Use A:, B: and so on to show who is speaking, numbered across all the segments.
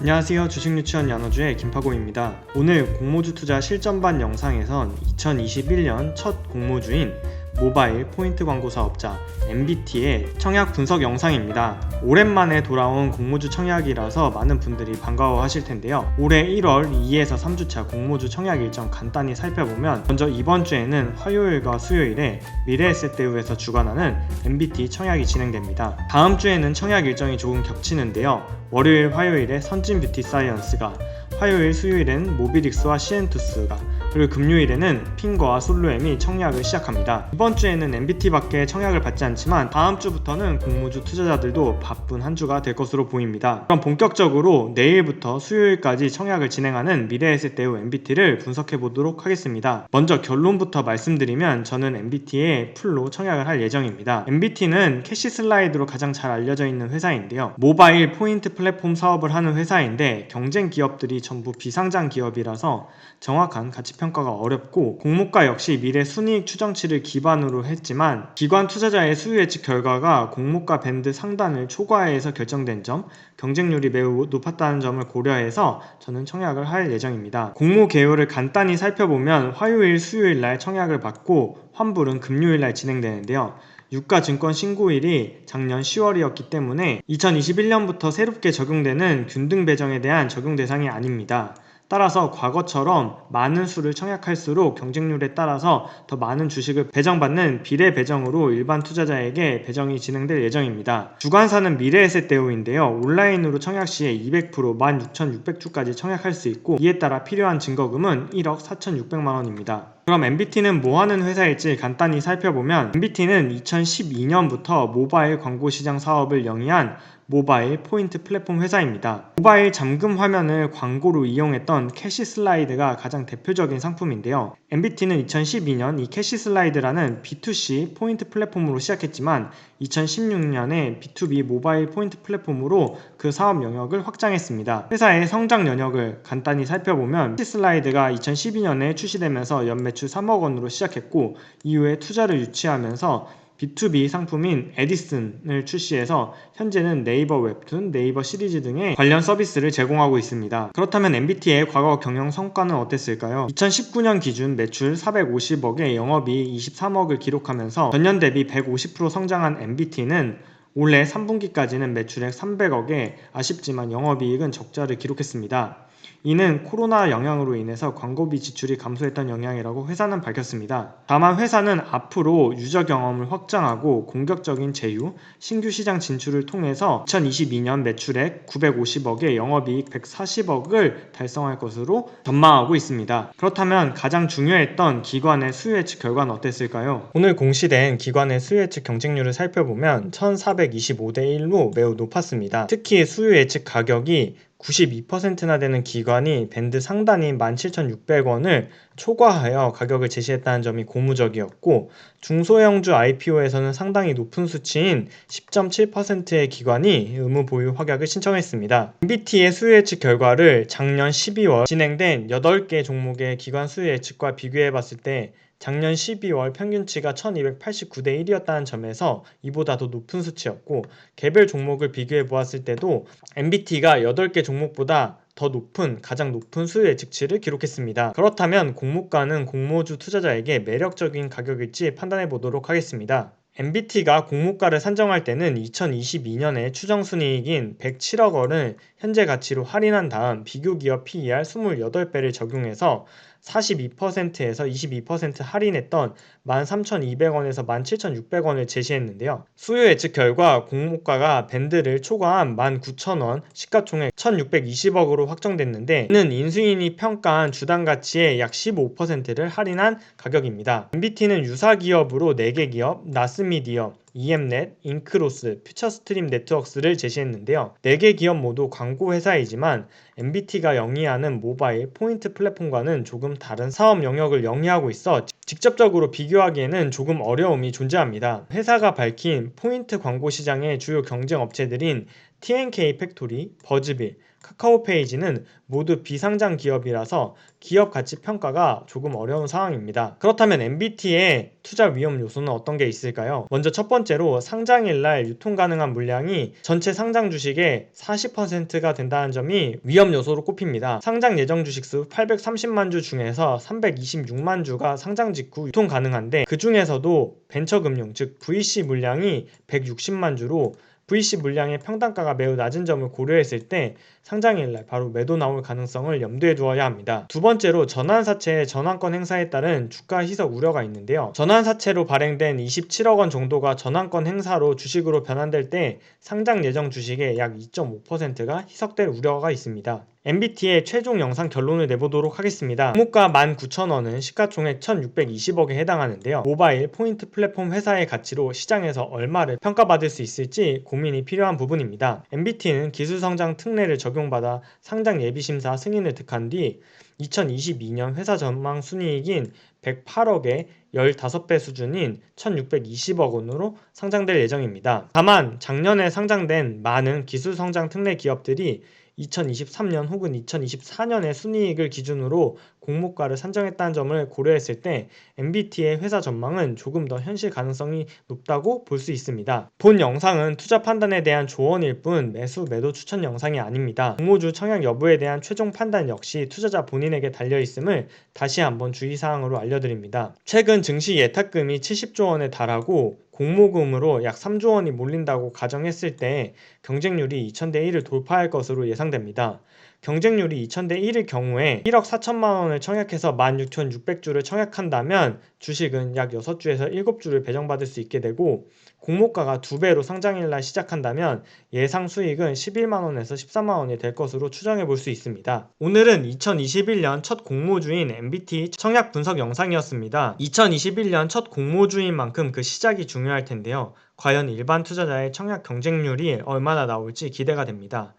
A: 안녕하세요. 주식 유치원 연어주의 김파고입니다. 오늘 공모주 투자 실전반 영상에선 2021년 첫 공모주인 모바일 포인트 광고 사업자 MBT의 청약 분석 영상입니다. 오랜만에 돌아온 공모주 청약이라서 많은 분들이 반가워하실 텐데요. 올해 1월 2에서 3주차 공모주 청약 일정 간단히 살펴보면 먼저 이번 주에는 화요일과 수요일에 미래에셋대우에서 주관하는 MBT 청약이 진행됩니다. 다음 주에는 청약 일정이 조금 겹치는데요. 월요일, 화요일에 선진 뷰티 사이언스가 화요일, 수요일엔 모비릭스와 시엔투스가 그리고 금요일에는 핑거와 솔로엠이 청약을 시작합니다. 이번 주에는 MBT밖에 청약을 받지 않지만 다음 주부터는 공모주 투자자들도 바쁜 한 주가 될 것으로 보입니다. 그럼 본격적으로 내일부터 수요일까지 청약을 진행하는 미래에셋대우 MBT를 분석해 보도록 하겠습니다. 먼저 결론부터 말씀드리면 저는 MBT에 풀로 청약을 할 예정입니다. MBT는 캐시 슬라이드로 가장 잘 알려져 있는 회사인데요. 모바일 포인트 플랫폼 사업을 하는 회사인데 경쟁 기업들이 전부 비상장 기업이라서 정확한 가치 평가가 어렵고 공모가 역시 미래 순이익 추정치를 기반으로 했지만 기관 투자자의 수요 예측 결과가 공모가 밴드 상단을 초과해서 결정된 점, 경쟁률이 매우 높았다는 점을 고려해서 저는 청약을 할 예정입니다. 공모 개요를 간단히 살펴보면 화요일, 수요일 날 청약을 받고 환불은 금요일 날 진행되는데요. 유가증권 신고일이 작년 10월이었기 때문에 2021년부터 새롭게 적용되는 균등 배정에 대한 적용 대상이 아닙니다. 따라서 과거처럼 많은 수를 청약할수록 경쟁률에 따라서 더 많은 주식을 배정받는 비례 배정으로 일반 투자자에게 배정이 진행될 예정입니다. 주관사는 미래에셋 대우인데요. 온라인으로 청약 시에 200% 16,600주까지 청약할 수 있고 이에 따라 필요한 증거금은 1억 4,600만 원입니다. 그럼 MBT는 뭐 하는 회사일지 간단히 살펴보면 MBT는 2012년부터 모바일 광고 시장 사업을 영위한 모바일 포인트 플랫폼 회사입니다. 모바일 잠금 화면을 광고로 이용했던 캐시 슬라이드가 가장 대표적인 상품인데요. MBT는 2012년 이 캐시 슬라이드라는 B2C 포인트 플랫폼으로 시작했지만 2016년에 B2B 모바일 포인트 플랫폼으로 그 사업 영역을 확장했습니다. 회사의 성장 연역을 간단히 살펴보면 캐시 슬라이드가 2012년에 출시되면서 연매출 3억 원으로 시작했고 이후에 투자를 유치하면서 B2B 상품인 에디슨을 출시해서 현재는 네이버 웹툰, 네이버 시리즈 등의 관련 서비스를 제공하고 있습니다. 그렇다면 MBT의 과거 경영 성과는 어땠을까요? 2019년 기준 매출 450억에 영업이익 23억을 기록하면서 전년 대비 150% 성장한 MBT는 올해 3분기까지는 매출액 300억에 아쉽지만 영업이익은 적자를 기록했습니다. 이는 코로나 영향으로 인해서 광고비 지출이 감소했던 영향이라고 회사는 밝혔습니다. 다만 회사는 앞으로 유저 경험을 확장하고 공격적인 제휴, 신규 시장 진출을 통해서 2022년 매출액 950억에 영업이익 140억을 달성할 것으로 전망하고 있습니다. 그렇다면 가장 중요했던 기관의 수요 예측 결과는 어땠을까요? 오늘 공시된 기관의 수요 예측 경쟁률을 살펴보면 1425대 1로 매우 높았습니다. 특히 수요 예측 가격이 92%나 되는 기관이 밴드 상단인 17,600원을 초과하여 가격을 제시했다는 점이 고무적이었고 중소형주 IPO에서는 상당히 높은 수치인 10.7%의 기관이 의무 보유 확약을 신청했습니다. MBT의 수요 예측 결과를 작년 12월 진행된 8개 종목의 기관 수요 예측과 비교해 봤을 때 작년 12월 평균치가 1289대 1이었다는 점에서 이보다 더 높은 수치였고 개별 종목을 비교해 보았을 때도 MBT가 8개 종목보다 더 높은 가장 높은 수요 예측치를 기록했습니다. 그렇다면 공모가는 공모주 투자자에게 매력적인 가격일지 판단해 보도록 하겠습니다. MBT가 공모가를 산정할 때는 2022년에 추정 순이익인 107억 원을 현재 가치로 할인한 다음 비교 기업 PER 28배를 적용해서 42%에서 22% 할인했던 13,200원에서 17,600원을 제시했는데요. 수요 예측 결과 공모가가 밴드를 초과한 19,000원, 시가총액 1,620억으로 확정됐는데 이는 인수인이 평가한 주당 가치의 약 15%를 할인한 가격입니다. MBT는 유사 기업으로 4개 기업, 나스미디어, EM넷, 잉크로스, 퓨처스트림 네트워크스를 제시했는데요. 4개 기업 모두 광고 회사이지만 MBT가 영위하는 모바일 포인트 플랫폼과는 조금 다른 사업 영역을 영위하고 있어 직접적으로 비교하기에는 조금 어려움이 존재합니다. 회사가 밝힌 포인트 광고 시장의 주요 경쟁 업체들인 TNK 팩토리, 버즈빌, 카카오페이지는 모두 비상장 기업이라서 기업 가치 평가가 조금 어려운 상황입니다. 그렇다면 MBT의 투자 위험 요소는 어떤 게 있을까요? 먼저 첫 번째로 상장일 날 유통 가능한 물량이 전체 상장 주식의 40%가 된다는 점이 위험 요소로 꼽힙니다. 상장 예정 주식 수 830만 주 중에서 326만 주가 상장 직후 유통 가능한데 그 중에서도 벤처금융 즉 VC 물량이 160만 주로 VC 물량의 평단가가 매우 낮은 점을 고려했을 때 상장일날 바로 매도 나올 가능성을 염두에 두어야 합니다. 두 번째로 전환사채의 전환권 행사에 따른 주가 희석 우려가 있는데요. 전환사채로 발행된 27억 원 정도가 전환권 행사로 주식으로 변환될 때 상장 예정 주식의 약 2.5%가 희석될 우려가 있습니다. MBT의 최종 영상 결론을 내보도록 하겠습니다. 종목가 19,000원은 시가총액 1,620억에 해당하는데요. 모바일 포인트 플랫폼 회사의 가치로 시장에서 얼마를 평가받을 수 있을지 고민이 필요한 부분입니다. MBT는 기술성장 특례를 적용받아 상장 예비심사 승인을 득한 뒤 2022년 회사 전망 순이익인 108억의 15배 수준인 1620억 원으로 상장될 예정입니다. 다만 작년에 상장된 많은 기술 성장 특례 기업들이 2023년 혹은 2024년의 순이익을 기준으로 공모가를 산정했다는 점을 고려했을 때 MBT의 회사 전망은 조금 더 현실 가능성이 높다고 볼 수 있습니다. 본 영상은 투자 판단에 대한 조언일 뿐 매수 매도 추천 영상이 아닙니다. 공모주 청약 여부에 대한 최종 판단 역시 투자자 본인에게 달려 있음을 다시 한번 주의사항으로 알려드립니다. 최근 증시 예탁금이 70조 원에 달하고 공모금으로 약 3조 원이 몰린다고 가정했을 때 경쟁률이 2000대 1을 돌파할 것으로 예상됩니다. 경쟁률이 2000대 1일 경우에 1억 4천만 원을 청약해서 16,600주를 청약한다면 주식은 약 6주에서 7주를 배정받을 수 있게 되고 공모가가 2배로 상장일 날 시작한다면 예상 수익은 11만 원에서 14만 원이 될 것으로 추정해 볼 수 있습니다. 오늘은 2021년 첫 공모주인 MBT 청약 분석 영상이었습니다. 2021년 첫 공모주인 만큼 그 시작이 중요할 텐데요. 과연 일반 투자자의 청약 경쟁률이 얼마나 나올지 기대가 됩니다.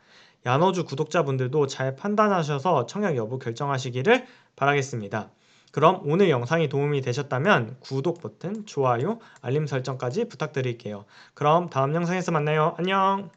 A: 야너주 구독자분들도 잘 판단하셔서 청약 여부 결정하시기를 바라겠습니다. 그럼 오늘 영상이 도움이 되셨다면 구독 버튼, 좋아요, 알림 설정까지 부탁드릴게요. 그럼 다음 영상에서 만나요. 안녕!